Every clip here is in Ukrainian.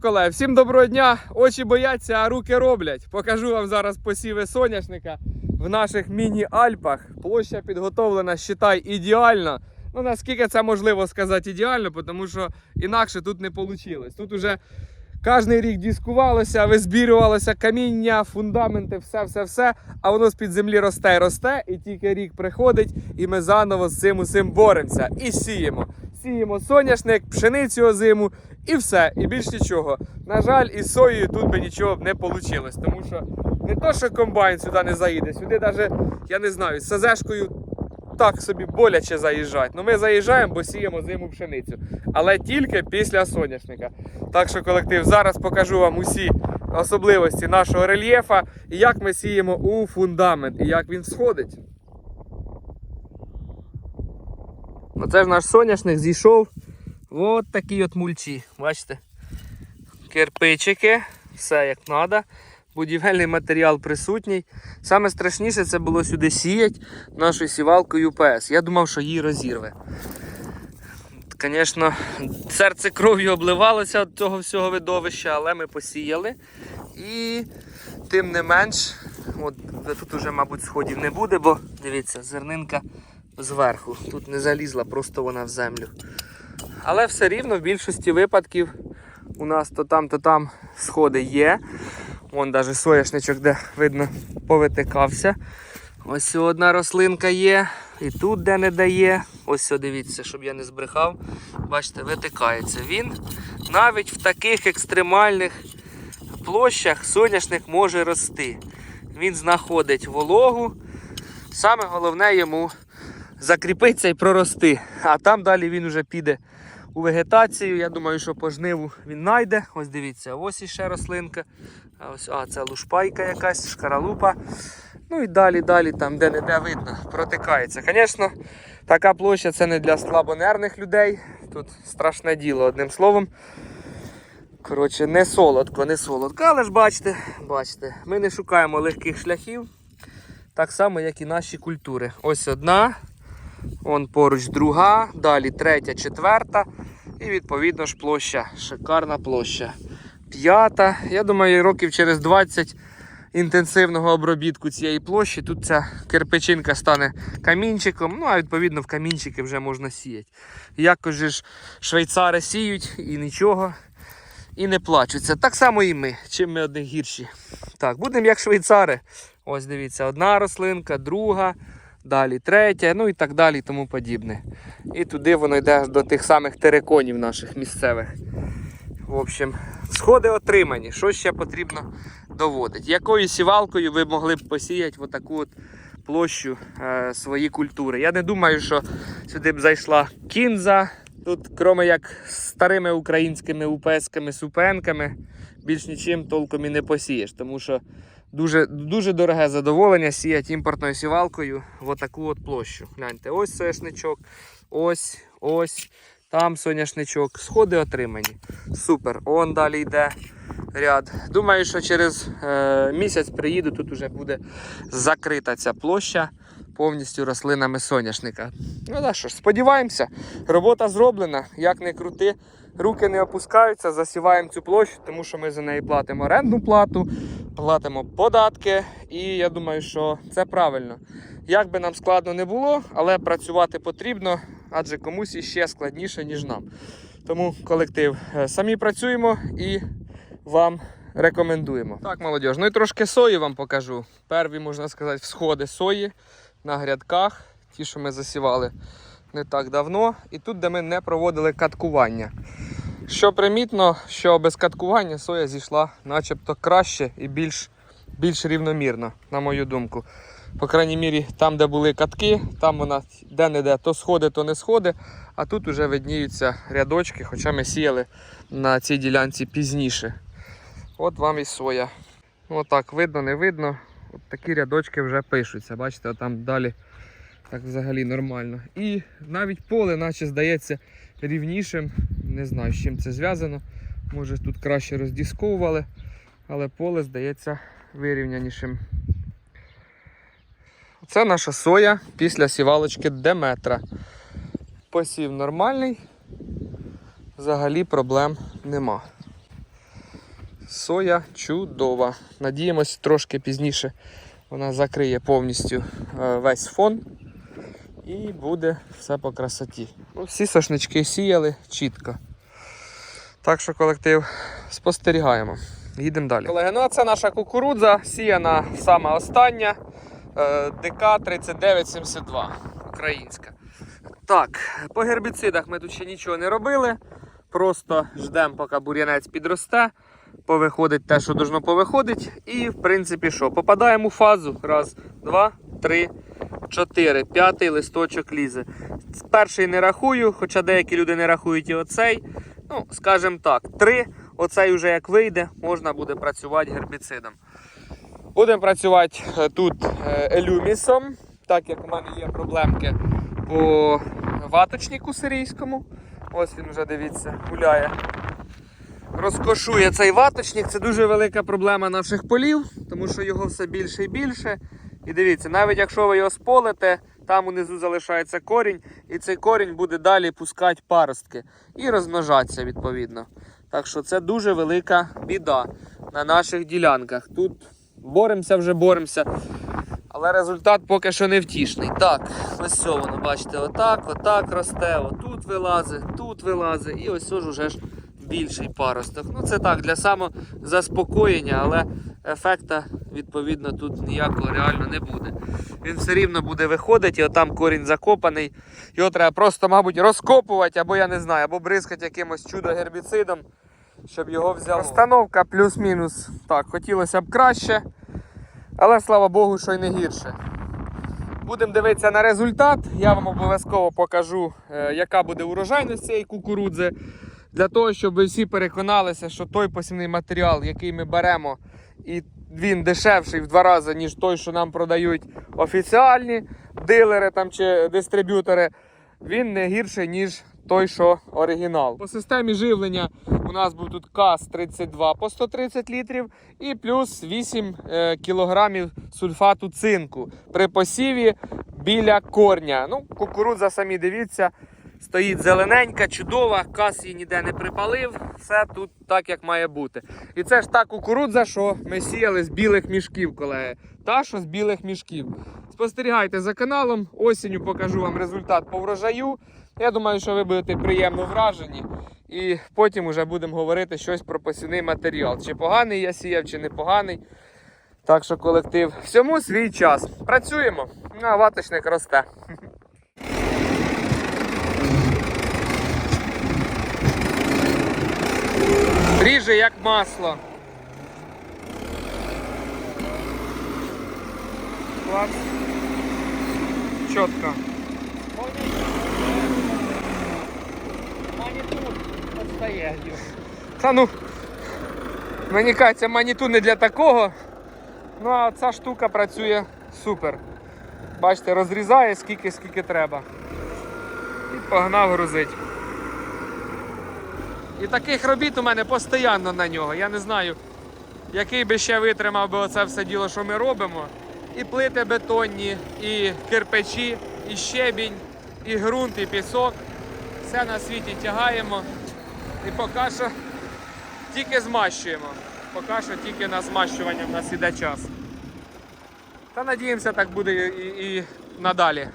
Колеги, всім доброго дня! Очі бояться, а руки роблять. Покажу вам зараз посіви соняшника в наших міні-альпах. Площа підготовлена, считай, ідеально. Ну, наскільки це можливо сказати ідеально, тому що інакше тут не вийшло. Тут уже кожен рік дискувалося, визбірювалося каміння, фундаменти, все-все-все. А воно з-під землі росте росте, і тільки рік приходить, і ми заново з цим усім боремося і сіємо. Сіємо соняшник, пшеницю озиму і все, і більш нічого. На жаль, із соєю тут би нічого не вийшло, тому що не то, що комбайн сюди не заїде, сюди навіть, я не знаю, з сазешкою так собі боляче заїжджати. Ну ми заїжджаємо, бо сіємо зиму пшеницю. Але тільки після соняшника. Так що, колектив, зараз покажу вам усі особливості нашого рельєфа і як ми сіємо у фундамент, і як він сходить. Оце ж наш соняшник зійшов. От такі от мульчі. Бачите? Кирпичики, все як треба. Будівельний матеріал присутній. Саме страшніше це було сюди сіяти нашою сівалкою УПС. Я думав, що її розірве. Звісно, серце кров'ю обливалося від цього всього видовища, але ми посіяли. І тим не менш, от тут уже, мабуть, сходів не буде, бо дивіться, зернинка зверху. Тут не залізла, просто вона в землю. Але все рівно в більшості випадків у нас то там, то там сходи є. Вон навіть соняшничок, де видно, повитикався. Ось одна рослинка є. І тут де не дає. Ось дивіться, щоб я не збрехав. Бачите, витикається. Він навіть в таких екстремальних площах соняшник може рости. Він знаходить вологу. Саме головне йому закріпитися і прорости. А там далі він вже піде у вегетацію. Я думаю, що по жниву він знайде. Ось дивіться, ось іще рослинка. А ось, а, це лушпайка якась, шкаралупа. Ну і далі, далі, там де-не-де видно, протикається. Звісно, така площа це не для слабонервних людей. Тут страшне діло, одним словом. Коротше, не солодко, не солодко. Але ж бачите, бачите, ми не шукаємо легких шляхів. Так само, як і наші культури. Ось одна, вон поруч друга, далі третя, четверта. І відповідно ж площа. Шикарна площа. П'ята. Я думаю, років через 20 інтенсивного обробітку цієї площі. Тут ця кирпичинка стане камінчиком. Ну, а відповідно в камінчики вже можна сіяти. Якось ж швейцари сіють і нічого. І не плачуться. Так само і ми. Чим ми одних гірші. Так, будемо як швейцари. Ось дивіться, одна рослинка, друга, далі третя, ну і так далі і тому подібне. І туди воно йде до тих самих териконів наших місцевих. В общем, сходи отримані. Що ще потрібно доводити? Якою сівалкою ви могли б посіяти в таку от площу е, свої культури? Я не думаю, що сюди б зайшла кінза. Тут, крім як старими українськими упесками, супенками, більш нічим толком і не посієш, тому що дуже, дуже дороге задоволення сіяти імпортною сівалкою в отаку от площу. Гляньте, ось соняшничок, ось, ось, там соняшничок. Сходи отримані. Супер. Он далі йде ряд. Думаю, що через е, місяць приїду, тут вже буде закрита ця площа повністю рослинами соняшника. Ну да що сподіваємося, робота зроблена, як не крути. Руки не опускаються, засіваємо цю площу, тому що ми за неї платимо орендну плату, платимо податки, і я думаю, що це правильно. Як би нам складно не було, але працювати потрібно, адже комусь іще складніше, ніж нам. Тому колектив, е, самі працюємо і вам рекомендуємо. Так, молодіж, ну і трошки сої вам покажу. Перві, можна сказати, всходи сої на грядках, ті, що ми засівали не так давно, і тут, де ми не проводили каткування. Що примітно, що без каткування соя зійшла начебто краще і більш, більш рівномірно, на мою думку. По крайній мірі, там, де були катки, там вона де-не-де то сходи, то не сходи. А тут вже видніються рядочки, хоча ми сіяли на цій ділянці пізніше. От вам і соя. Отак видно, не видно. От такі рядочки вже пишуться. Бачите, там далі так взагалі нормально. І навіть поле, наче здається, рівнішим. Не знаю, з чим це зв'язано. Може тут краще роздісковували, але поле здається вирівнянішим. Це наша соя після сівалочки Деметра. Посів нормальний, взагалі проблем нема. Соя чудова. Надіємось, трошки пізніше вона закриє повністю е, весь фон і буде все по красоті. Ну, всі сошнички сіяли чітко. Так що колектив спостерігаємо. Їдемо далі. Колеги, ну а це наша кукурудза, сіяна сама остання. е, ДК 3972 українська. Так, по гербіцидах ми тут ще нічого не робили. Просто ждемо, поки бур'янець підросте. Повиходить те, що должно повиходить. І, в принципі, що? Попадаємо у фазу. Раз, два, три, чотири. П'ятий листочок лізе. Перший не рахую, хоча деякі люди не рахують і оцей. Ну, скажімо так, три. Оцей вже як вийде, можна буде працювати гербіцидом. Будемо працювати е, тут е, елюмісом, так як у мене є проблемки по ваточнику сирійському. Ось він вже дивіться, гуляє. Розкошує цей ваточник. Це дуже велика проблема наших полів, тому що його все більше і більше. І дивіться, навіть якщо ви його сполите, там унизу залишається корінь, і цей корінь буде далі пускати паростки і розмножатися відповідно. Так що це дуже велика біда на наших ділянках. Тут боремося вже боремося. Але результат поки що не втішний. Так, ось все воно, бачите, отак, отак росте, отут вилазить, тут вилазить, і ось ж уже ж більший паросток. Ну це так, для самозаспокоєння, але ефекта відповідно тут ніякого реально не буде. Він все рівно буде виходити, і отам корінь закопаний. Його треба просто, мабуть, розкопувати, або я не знаю, або бризкати якимось чудо-гербіцидом, щоб його взяв. Розстановка плюс-мінус. Так, хотілося б краще. Але слава Богу, що й не гірше. Будемо дивитися на результат. Я вам обов'язково покажу, е, яка буде урожайність цієї кукурудзи. Для того, щоб ви всі переконалися, що той посівний матеріал, який ми беремо, і він дешевший в два рази, ніж той, що нам продають офіціальні дилери там, чи дистриб'ютори, він не гірший, ніж той, що оригінал. По системі живлення у нас був тут КАЗ-32 по 130 літрів і плюс 8 е, кілограмів сульфату цинку при посіві біля корня. Ну, кукурудза, самі дивіться, стоїть зелененька, чудова, кас її ніде не припалив. Все тут так, як має бути. І це ж та кукурудза, що ми сіяли з білих мішків, колеги. Та, що з білих мішків. Спостерігайте за каналом, осінню покажу вам результат по врожаю. Я думаю, що ви будете приємно вражені. І потім вже будемо говорити щось про посівний матеріал. Чи поганий я сіяв, чи не поганий. Так що колектив всьому свій час. Працюємо, Ну, а ваточник росте. Ріже як масло. Клас. Чітко. Маніту відстає. Та ну, мені кажеться, маніту не для такого. Ну а ця штука працює супер. Бачите, розрізає скільки, скільки треба. І погнав грузить. І таких робіт у мене постійно на нього. Я не знаю, який би ще витримав би оце все діло, що ми робимо. І плити бетонні, і кирпичі, і щебінь, і ґрунт, і пісок. Все на світі тягаємо. І поки що тільки змащуємо. Поки що тільки на змащування в нас іде час. Та надіємося, так буде і, і надалі.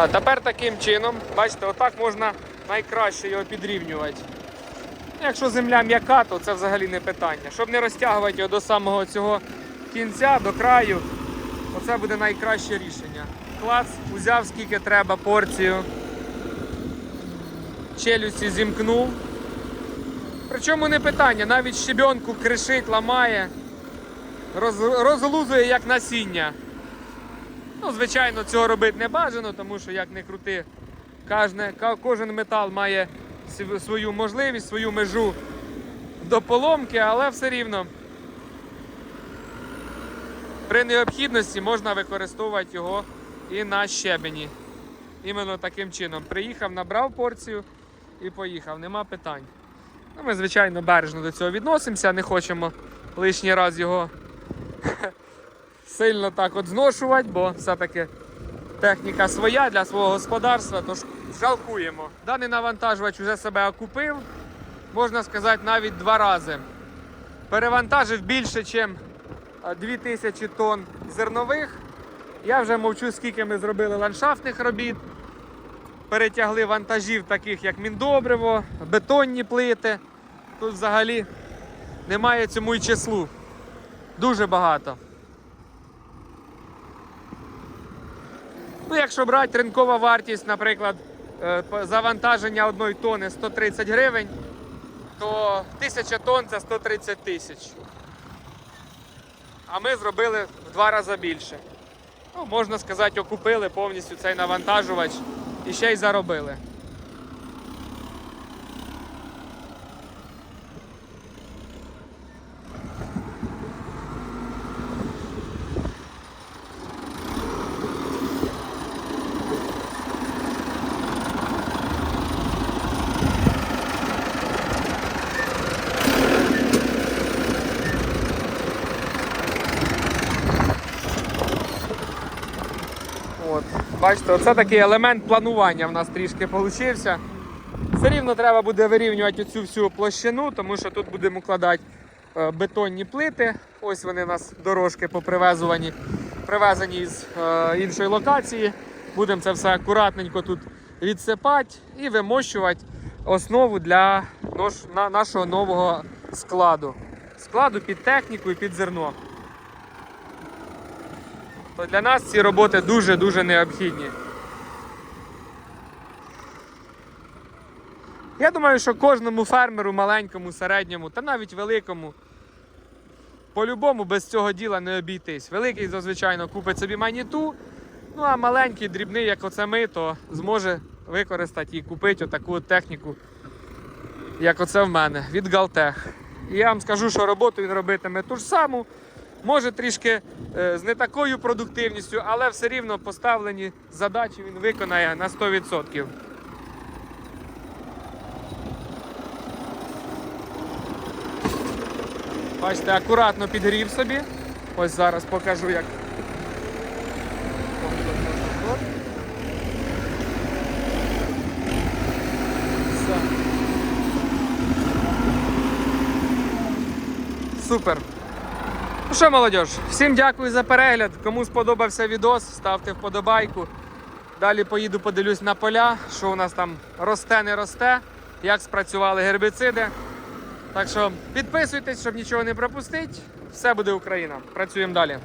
А тепер таким чином, бачите, отак можна найкраще його підрівнювати. Якщо земля м'яка, то це взагалі не питання. Щоб не розтягувати його до самого цього кінця, до краю, оце буде найкраще рішення. Клац, узяв скільки треба порцію. Челюсті зімкнув. Причому не питання, навіть щебенку кришить, ламає, роз, розлузує як насіння. Ну, звичайно, цього робити не бажано, тому що як не крути, кожен метал має свою можливість, свою межу до поломки, але все рівно при необхідності можна використовувати його і на щебені. Іменно таким чином. Приїхав, набрав порцію і поїхав. Нема питань. Ну, ми, звичайно, бережно до цього відносимося, не хочемо лишній раз його сильно так от зношувати, бо все-таки техніка своя для свого господарства, тож жалкуємо. Даний навантажувач вже себе окупив, можна сказати, навіть два рази. Перевантажив більше, ніж 2000 тонн зернових. Я вже мовчу, скільки ми зробили ландшафтних робіт. Перетягли вантажів, таких як міндобриво, бетонні плити. Тут взагалі немає цьому й числу. Дуже багато. Ну, якщо брати ринкова вартість, наприклад, е, завантаження одної тони 130 гривень, то 1000 тонн це 130 тисяч. А ми зробили в два рази більше. Ну, можна сказати, окупили повністю цей навантажувач і ще й заробили. От. Бачите, оце такий елемент планування в нас трішки получився. Все рівно треба буде вирівнювати цю всю площину, тому що тут будемо кладати е, бетонні плити. Ось вони у нас дорожки попривезувані, привезені з е, іншої локації. Будемо це все акуратненько тут відсипати і вимощувати основу для нашого нового складу. Складу під техніку і під зерно. То для нас ці роботи дуже-дуже необхідні. Я думаю, що кожному фермеру, маленькому, середньому та навіть великому, по-любому без цього діла не обійтись. Великий, зазвичай, купить собі маніту, ну а маленький, дрібний, як оце ми, то зможе використати і купити отаку от техніку, як оце в мене, від Галтех. І я вам скажу, що роботу він робитиме ту ж саму, може трішки е, з не такою продуктивністю, але все рівно поставлені задачі він виконає на 100%. Бачите, акуратно підгрів собі. Ось зараз покажу, як. Супер. Ну що, молодь, всім дякую за перегляд. Кому сподобався відос, ставте вподобайку. Далі поїду, подивлюсь на поля, що у нас там росте, не росте, як спрацювали гербіциди. Так що підписуйтесь, щоб нічого не пропустити. Все буде Україна. Працюємо далі.